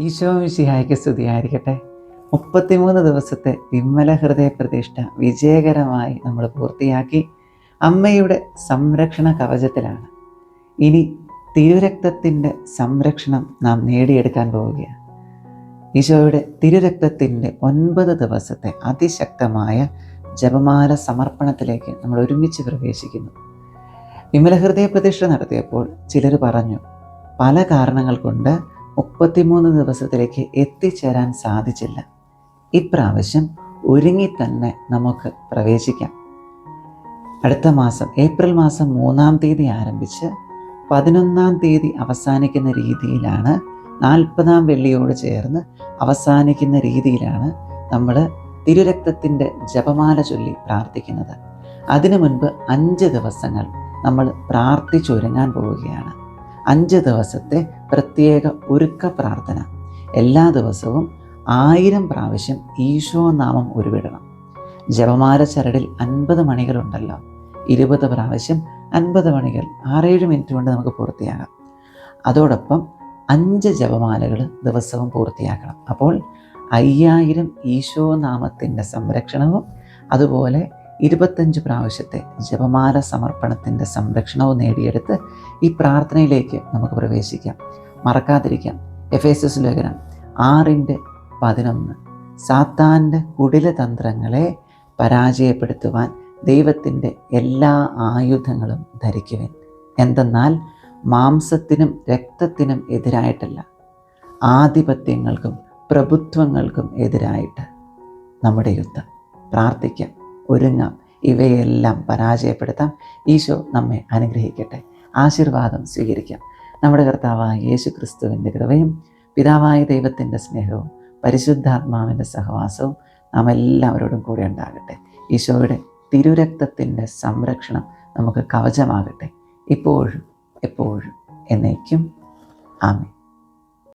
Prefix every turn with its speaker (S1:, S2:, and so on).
S1: ഈശോ മിശിഹായ്ക്ക് സ്തുതിയായിരിക്കട്ടെ. മുപ്പത്തിമൂന്ന് ദിവസത്തെ വിമല ഹൃദയ പ്രതിഷ്ഠ വിജയകരമായി നമ്മൾ പൂർത്തിയാക്കി അമ്മയുടെ സംരക്ഷണ കവചത്തിലാണ്. ഇനി തിരുരക്തത്തിന്റെ സംരക്ഷണം നാം നേടിയെടുക്കാൻ പോവുകയാണ്. ഈശോയുടെ തിരുരക്തത്തിന്റെ ഒൻപത് ദിവസത്തെ അതിശക്തമായ ജപമാല സമർപ്പണത്തിലേക്ക് നമ്മൾ ഒരുമിച്ച് പ്രവേശിക്കുന്നു. വിമല ഹൃദയ പ്രതിഷ്ഠ നടത്തിയപ്പോൾ ചിലർ പറഞ്ഞു പല കാരണങ്ങൾ കൊണ്ട് മുപ്പത്തിമൂന്ന് ദിവസത്തിലേക്ക് എത്തിച്ചേരാൻ സാധിച്ചില്ല. ഇപ്രാവശ്യം ഒരുങ്ങി തന്നെ നമുക്ക് പ്രവേശിക്കാം. അടുത്ത മാസം ഏപ്രിൽ മാസം മൂന്നാം തീയതി ആരംഭിച്ച് പതിനൊന്നാം തീയതി അവസാനിക്കുന്ന രീതിയിലാണ് നാൽപ്പതാം വെള്ളിയോട് ചേർന്ന് അവസാനിക്കുന്ന രീതിയിലാണ് നമ്മൾ തിരുരക്തത്തിന്റെ ജപമാല ചൊല്ലി പ്രാർത്ഥിക്കുന്നത്. അതിനു മുൻപ് അഞ്ച് ദിവസങ്ങൾ നമ്മൾ പ്രാർത്ഥിച്ചൊരുങ്ങാൻ പോവുകയാണ്. അഞ്ച് ദിവസത്തെ പ്രത്യേക ഒരുക്ക പ്രാർത്ഥന. എല്ലാ ദിവസവും ആയിരം പ്രാവശ്യം ഈശോ നാമം ഉരുവിടണം. ജപമാല ചരടിൽ അൻപത് മണികളുണ്ടല്ലോ ഇരുപത് പ്രാവശ്യം അൻപത് മണികൾ ആറേഴ് മിനിറ്റ് കൊണ്ട് നമുക്ക് പൂർത്തിയാകാം. അതോടൊപ്പം അഞ്ച് ജപമാലകൾ ദിവസവും പൂർത്തിയാക്കണം. അപ്പോൾ അയ്യായിരം ഈശോ നാമത്തിന്റെ സംരക്ഷണവും അതുപോലെ ഇരുപത്തഞ്ച് പ്രാവശ്യത്തെ ജപമാല സമർപ്പണത്തിന്റെ സംരക്ഷണവും നേടിയെടുത്ത് ഈ പ്രാർത്ഥനയിലേക്ക് നമുക്ക് പ്രവേശിക്കാം. മറക്കാതിരിക്കാം. എഫ് എസ് എസ് ലേഖനം ആറിന്റെ പതിനൊന്ന്. സാത്താന്റെ കുടില തന്ത്രങ്ങളെ പരാജയപ്പെടുത്തുവാൻ ദൈവത്തിന്റെ എല്ലാ ആയുധങ്ങളും ധരിക്കുവൻ. എന്തെന്നാൽ മാംസത്തിനും രക്തത്തിനും എതിരായിട്ടല്ല ആധിപത്യങ്ങൾക്കും പ്രഭുത്വങ്ങൾക്കും എതിരായിട്ട് നമ്മുടെ യുദ്ധം പ്രാർത്ഥിക്കാം. ഒരുങ്ങാം. ഇവയെല്ലാം പരാജയപ്പെടുത്താം. ഈശോ നമ്മെ അനുഗ്രഹിക്കട്ടെ. ആശീർവാദം സ്വീകരിക്കാം. നമ്മുടെ കർത്താവായ യേശു ക്രിസ്തുവിന്റെ കൃപയും പിതാവായ ദൈവത്തിന്റെ സ്നേഹവും പരിശുദ്ധാത്മാവിന്റെ സഹവാസവും നാം എല്ലാവരോടും കൂടെ ഉണ്ടാകട്ടെ. ഈശോയുടെ തിരുരക്തത്തിന്റെ സംരക്ഷണം നമുക്ക് കവചമാകട്ടെ. ഇപ്പോഴും എപ്പോഴും എന്നേക്കും. ആമേ